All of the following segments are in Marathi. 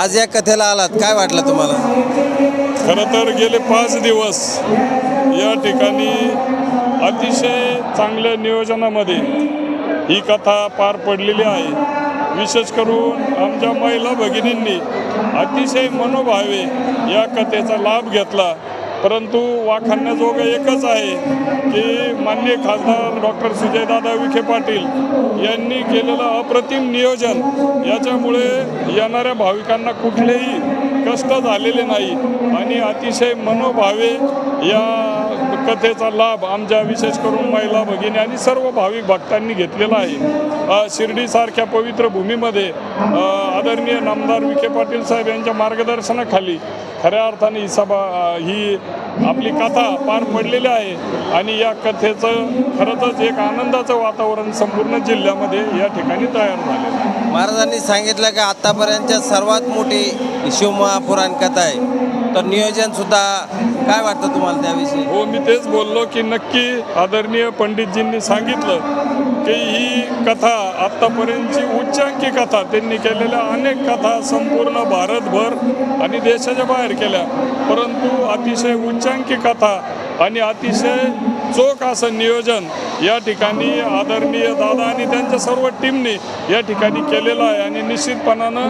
आज या कथेला आलात काय वाटलं तुम्हाला? खरं तर गेले पाच दिवस या ठिकाणी अतिशय चांगल्या नियोजनामध्ये ही कथा पार पडलेली आहे. विशेष करून आमच्या महिला भगिनींनी अतिशय मनोभावे या कथेचा लाभ घेतला. परंतु वाखाणण्याजोगं एकच आहे की मान्य खासदार डॉक्टर सुजयदादा विखे पाटील यांनी केलेलं अप्रतिम नियोजन याच्यामुळे येणाऱ्या भाविकांना कुठलेही कष्ट झालेले नाही आणि अतिशय मनोभावे या कथेचा लाभ आमच्या विशेष करून महिला भगिनी आणि सर्व भाविक भक्तांनी घेतलेला आहे. शिर्डीसारख्या पवित्र भूमीमध्ये आदरणीय नामदार विखे पाटील साहेब यांच्या मार्गदर्शनाखाली खऱ्या अर्थाने ही सभा ही आपली कथा पार पडलेली आहे. आणि या कथेचं खरंच एक आनंदाचं वातावरण संपूर्ण जिल्ह्यामध्ये या ठिकाणी तयार झालेलं आहे. महाराजांनी सांगितलं की आतापर्यंतच्या सर्वात मोठी शिवमहापुराण कथा आहे. तर नियोजन सुद्धा काय वाटतं तुम्हाला त्याविषयी? हो मी तेच बोललो की नक्की आदरणीय पंडितजींनी सांगितलं की ही कथा आत्तापर्यंतची उच्चांकी कथा त्यांनी केलेल्या अनेक कथा संपूर्ण भारतभर आणि देशाच्या बाहेर केल्या. परंतु अतिशय उच्चांकी कथा आणि अतिशय चोख असं नियोजन या ठिकाणी आदरणीय दादा आणि त्यांच्या सर्व टीमने या ठिकाणी केलेलं आहे. आणि निश्चितपणानं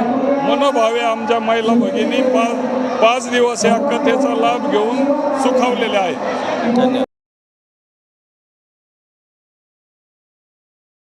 मनोभावे आमच्या महिला भगिनी पाच पाच दिवस या कथेचा लाभ घेऊन सुखावलेल्या आहेत.